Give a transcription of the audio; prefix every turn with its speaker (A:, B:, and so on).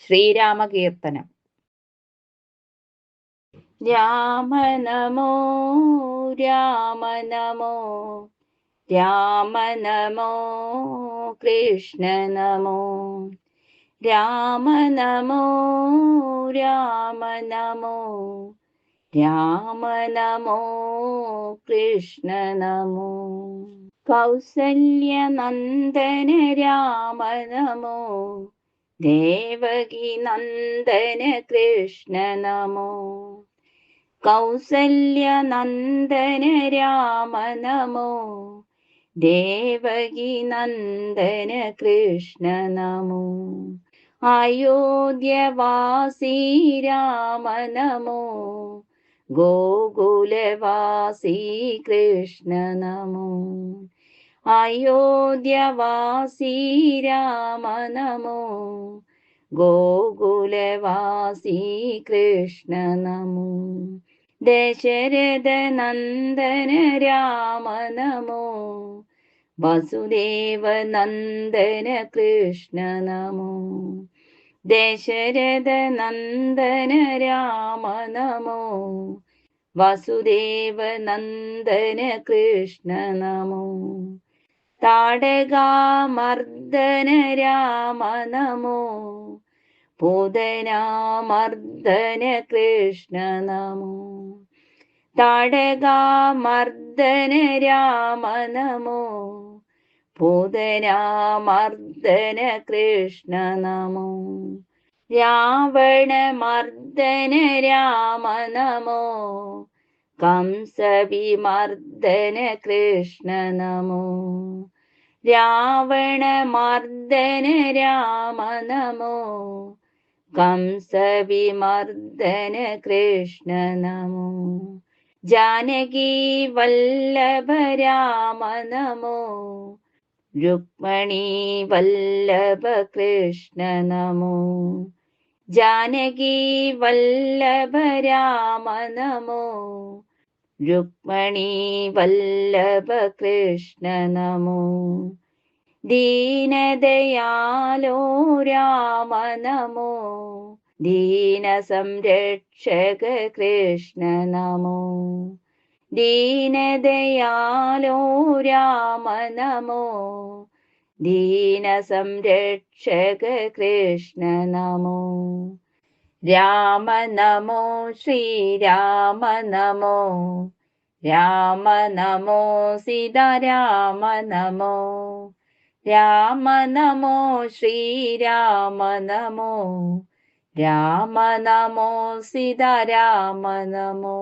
A: ശ്രീരാമകീർത്തനം. Rama Namo Rama Namo Rama Namo Krishna Namo Rama Namo Rama Namo Rama Namo Krishna Namo Kausalya Nandana Rama Namo Devaki नन्दनकृष्ण NaMo. कौसल्यनन्दन Ram NaMo. देवगि नन्दनकृष्ण NaMo. अयोध्यवासी Ram NaMo. गोकुलवासी Krishna NaMo. അയോധ്യവാസി Rama Namo ഗോകുലവാസി Krishna Namo? Dasharatha Nandana Rama Namo Vasudeva Nandana Krishna Namo? Dasharatha Nandana Rama Namo Vasudeva Nandana Krishna Namo? താടകാമർദ്ദന Rama Namo പൂതനാമർദ്ദന Krishna Namo താടകാമർദ്ദന Rama Namo പൂതനാമർദ്ദന Krishna Namo രാവണമർദ്ദന Rama Namo കംസവിമർദ്ദന Krishna Namo രാവണമർദ്ദന Rama Namo കംസവിമർദ്ദന Krishna Namo Janaki Vallabha Rama Namo Rukmani Vallabha Krishna Namo Janaki Vallabha Rama Namo रुक्मिणीवल्लभ Krishna NaMo दीनदयालो Ram NaMo दीनसंरक्षक Krishna NaMo दीनदयालो Ram NaMo दीनसंरक्षक Krishna NaMo Rama Namo Sreerama Namo Rama Namo Seetharama Namo Rama Namo Sreerama Namo Rama Namo Seetharama Namo